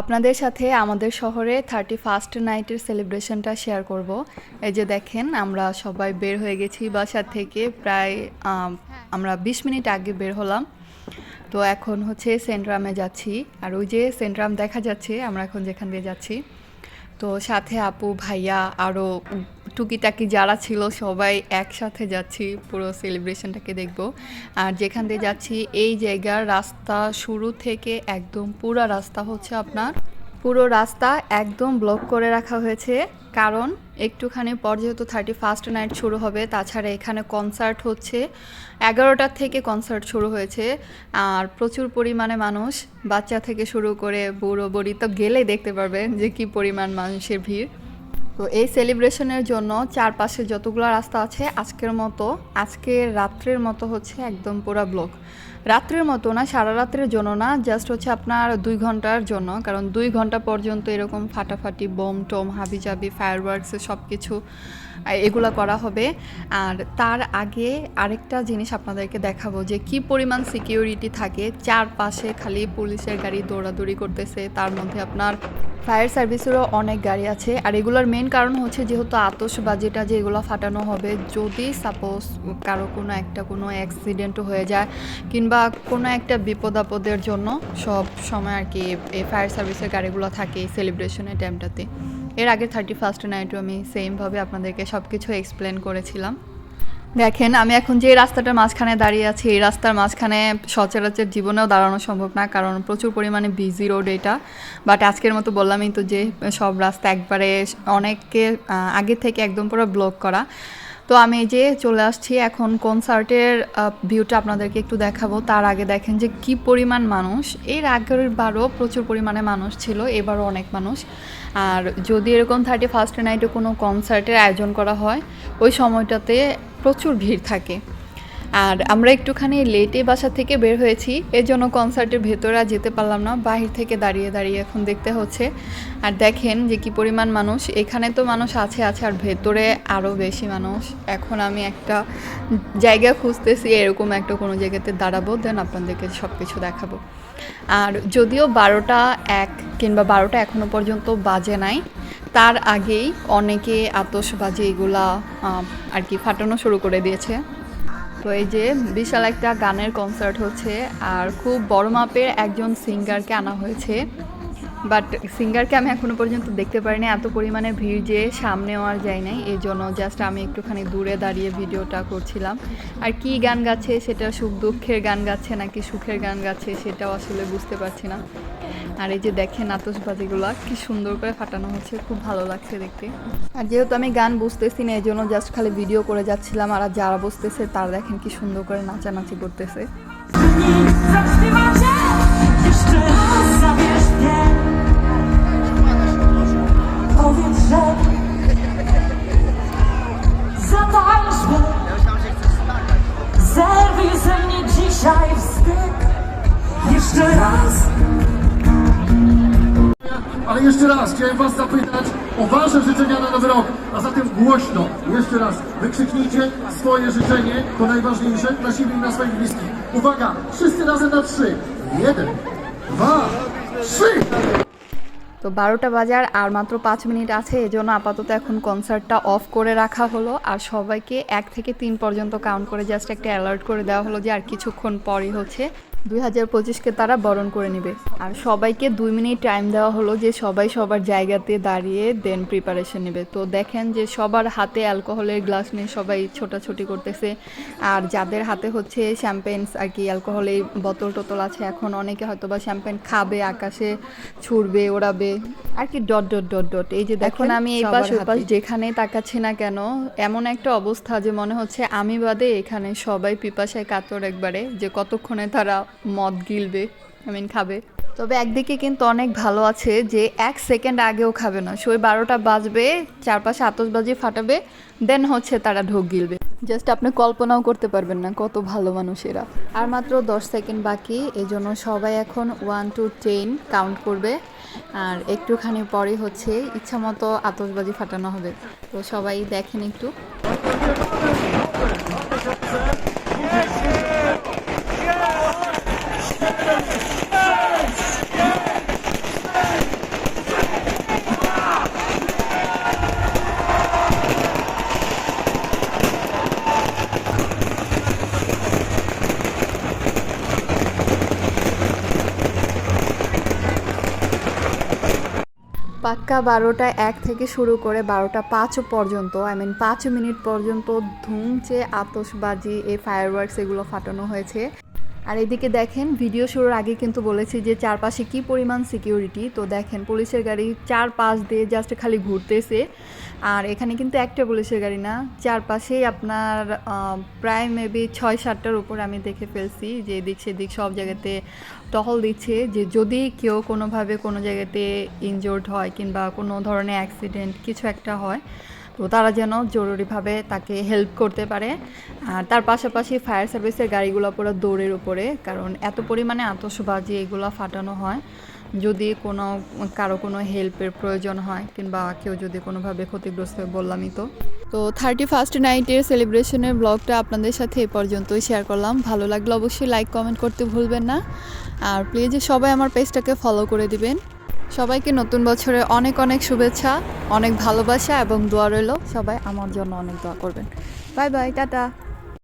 আপনাদের সাথে আমাদের শহরে থার্টি ফার্স্ট নাইটের সেলিব্রেশনটা শেয়ার করব। এই যে দেখেন, আমরা সবাই বের হয়ে গেছি বাসার থেকে প্রায় আমরা বিশ মিনিট আগে বের হলাম। তো এখন হচ্ছে সেন্ট্রামে যাচ্ছি। আর ওই যে সেন্ট্রাম দেখা যাচ্ছে, আমরা এখন যেখান দিয়ে যাচ্ছি। তো সাথে আপু, ভাইয়া আরও টুকিটাকি যারা ছিল, সবাই একসাথে যাচ্ছি, পুরো সেলিব্রেশনটাকে দেখব। আর যেখান দিয়ে যাচ্ছি, এই জায়গার রাস্তা শুরু থেকে একদম পুরো রাস্তা হচ্ছে আপনার, পুরো রাস্তা একদম ব্লক করে রাখা হয়েছে। কারণ একটুখানি পর যেহেতু থার্টি ফার্স্ট নাইট শুরু হবে, তাছাড়া এখানে কনসার্ট হচ্ছে। এগারোটার থেকে কনসার্ট শুরু হয়েছে। আর প্রচুর পরিমাণে মানুষ, বাচ্চা থেকে শুরু করে বুড়ো বুড়ি তো গেলেই দেখতে পারবেন যে কি পরিমাণ মানুষের ভিড়। তো এই সেলিব্রেশনের জন্য চারপাশে যতগুলো রাস্তা আছে, আজকের মতো আজকে রাত্রের মতো হচ্ছে একদম পুরো ব্লক রাত্রের মতো না, সারা রাত্রের জন্য না জাস্ট হচ্ছে আপনার দুই ঘণ্টার জন্য। কারণ দুই ঘণ্টা পর্যন্ত এরকম ফাটাফাটি বোম টোম, হাবিজাবি ফায়ারওয়ার্কস সব কিছু এগুলো করা হবে। আর তার আগে আরেকটা জিনিস আপনাদেরকে দেখাবো যে কি পরিমাণ সিকিউরিটি থাকে। চারপাশে খালি পুলিশের গাড়ি দৌড়াদৌড়ি করতেছে, তার মধ্যে আপনার ফায়ার সার্ভিসেরও অনেক গাড়ি আছে। আর এগুলোর মেন কারণ হচ্ছে যেহেতু আতসবাজিটা যে এগুলো ফাটানো হবে, যদি সাপোজ কারও কোনো একটা কোনো অ্যাক্সিডেন্টও হয়ে যায়, কিংবা কোনো একটা বিপদ আপদের জন্য সব সময় আর কি এই ফায়ার সার্ভিসের গাড়িগুলো থাকে সেলিব্রেশনের টাইমটাতে এর আগে থার্টি ফার্স্ট নাইটও আমি সেমভাবে আপনাদেরকে সব কিছু এক্সপ্লেন করেছিলাম। দেখেন, আমি এখন যে রাস্তাটার মাঝখানে দাঁড়িয়ে আছি, এই রাস্তার মাঝখানে সচরাচর জীবনেও দাঁড়ানো সম্ভব না, কারণ প্রচুর পরিমাণে বিজি রোড এটা। বাট আজকের মতো বললামই তো যে সব রাস্তা একবারে অনেককে আগে থেকে একদম পুরো ব্লক করা। তো আমি এই যে চলে আসছি এখন কনসার্টের ভিউটা আপনাদেরকে একটু দেখাবো। তার আগে দেখেন যে কি পরিমাণ মানুষ। এর আগের বারও প্রচুর পরিমাণে মানুষ ছিল, এবারও অনেক মানুষ। আর যদি এরকম থার্টি ফার্স্ট নাইটে কোনো কনসার্টের আয়োজন করা হয়, ওই সময়টাতে প্রচুর ভিড় থাকে। আর আমরা একটুখানি লেটে বাসা থেকে বের হয়েছি। এর জন্য কনসার্টের ভেতরে যেতে পারলাম না। বাহির থেকে দাঁড়িয়ে দাঁড়িয়ে এখন দেখতে হচ্ছে। আর দেখেন যে কি পরিমাণ মানুষ। এখানে তো মানুষ আছে আছে, আর ভেতরে আরও বেশি মানুষ। এখন আমি একটা জায়গা খুঁজতেছি, এরকম একটা কোনো জায়গাতে দাঁড়াবো দেন আপনাদেরকে সব কিছু দেখাবো। আর যদিও বারোটা এক কিংবা বারোটা এখনও পর্যন্ত বাজে নাই, তার আগেই অনেকে আতসবাজি এগুলা আর কি ফাটানো শুরু করে দিয়েছে। তো এই যে বিশাল একটা গানের কনসার্ট হচ্ছে আর খুব বড় মাপের একজন সিঙ্গারকে আনা হয়েছে। বাট সিঙ্গারকে আমি এখনও পর্যন্ত দেখতে পারিনি, এত পরিমাণে ভিড় যে সামনেও আর যাই নাই। এই জন্য জাস্ট আমি একটুখানি দূরে দাঁড়িয়ে ভিডিওটা করছিলাম। আর কি গান গাচ্ছে সেটা সুখ দুঃখের গান গাচ্ছে নাকি সুখের গান গাচ্ছে সেটাও আসলে বুঝতে পারছি না। আর এই যে দেখেন আতসবাজিগুলো কি সুন্দর করে ফাটানো হচ্ছে, খুব ভালো লাগছে দেখতে। আর যেহেতু আমি গান বুঝতেছি না এই জন্য জাস্ট খালি ভিডিও করে যাচ্ছিলাম আর যারা বুঝতেছে তারা দেখেন কি সুন্দর করে নাচানাচি করতেছে। Jeszcze raz chciałem Was zapytać o Wasze życzenia na nowy rok. A zatem głośno, jeszcze raz, wykrzyknijcie swoje życzenie, to najważniejsze, na siebie i na swoich bliskich. Uwaga, wszyscy razem na trzy. Jeden, dwa, trzy! তো বারোটা বাজার আর মাত্র পাঁচ minute আছে, এজন্য আপাতত এখন কনসার্টটা of করে রাখা হলো। আর সবাইকে এক থেকে তিন পর্যন্ত কাউন্ট করে জাস্ট একটা অ্যালার্ট করে দেওয়া হলো যে আর কিছুক্ষণ পরই হচ্ছে। দুই হাজার পঁচিশকে তারা বরণ করে নেবে। আর সবাইকে দুই মিনিট টাইম দেওয়া হলো যে সবাই সবার জায়গাতে দাঁড়িয়ে দেন প্রিপারেশন নেবে। তো দেখেন যে সবার হাতে অ্যালকোহলের গ্লাস নিয়ে সবাই ছোটাছুটি করতেছে। আর যাদের হাতে হচ্ছে শ্যাম্পেন্স আর কি অ্যালকোহলের বোতল টোতল আছে, এখন অনেকে হয়তো বা শ্যাম্পেন খাবে, আকাশে ছুড়বে, ওড়াবে আর কি ডট ডট ডট ডট এই যে দেখুন আমি এই পাশ ওই পাশ যেখানে তাকাচ্ছি না কেন এমন একটা অবস্থা যে মনে হচ্ছে আমি বাদে এখানে সবাই পিপাসায় কাতর একবারে যে কতক্ষণে তারা মদ গিলবে আই মিন খাবে। তবে একদিকে কিন্তু অনেক ভালো আছে যে এক সেকেন্ড আগেও খাবে না। সই বারোটা বাজবে, চারপাশে আতসবাজি ফাটাবে দেন হচ্ছে তারা ঢোক গিলবে। জাস্ট আপনি কল্পনাও করতে পারবেন না কত ভালো মানুষেরা। আর মাত্র দশ সেকেন্ড বাকি এই জন্য সবাই এখন ওয়ান টু টেন কাউন্ট করবে। আর একটুখানি পরে হচ্ছে ইচ্ছা মতো আতসবাজি ফাটানো হবে। তো সবাই দেখেন একটু। পাক্কা বারোটা এক থেকে শুরু করে বারোটা পাঁচ পর্যন্ত আই মিন পাঁচ মিনিট পর্যন্ত ধুমচে আতসবাজি এই ফায়ারওয়ার্কস এগুলো ফাটানো হয়েছে। আর এদিকে দেখেন ভিডিও শুরুর আগে কিন্তু বলেছি যে চারপাশে কি পরিমাণ সিকিউরিটি তো দেখেন, পুলিশের গাড়ি চার পাশ দিয়ে জাস্ট খালি ঘুরতেছে। আর এখানে কিন্তু একটা পুলিশের গাড়ি না, চারপাশেই আপনার প্রায় মেবি ছয় সাতটার উপর আমি দেখে ফেলছি যে এদিক সেদিক সব জায়গাতে টহল দিচ্ছে যে যদি কেউ কোনোভাবে কোনো জায়গাতে ইনজোর্ড হয় কিংবা কোনো ধরনের অ্যাক্সিডেন্ট কিছু একটা হয় তো তারা যেন জরুরিভাবে তাকে হেল্প করতে পারে। আর তার পাশাপাশি ফায়ার সার্ভিসের গাড়িগুলো পুরো দৌড়ের উপরে, কারণ এত পরিমাণে আতশবাজি এগুলো ফাটানো হয়, যদি কোনো, কারও কোনো হেল্পের প্রয়োজন হয়, কিংবা কেউ যদি কোনোভাবে ক্ষতিগ্রস্ত হয়, বললামই তো। তো থার্টি ফার্স্ট নাইটের সেলিব্রেশনের ব্লগটা আপনাদের সাথে এ পর্যন্তই শেয়ার করলাম। ভালো লাগলে অবশ্যই লাইক কমেন্ট করতে ভুলবেন না। আর প্লিজ সবাই আমার পেজটাকে ফলো করে দিবেন। সবাইকে নতুন বছরে অনেক অনেক শুভেচ্ছা, অনেক ভালোবাসা এবং দোয়া রইল। সবাই আমার জন্য অনেক দোয়া করবেন। Bye bye, tata.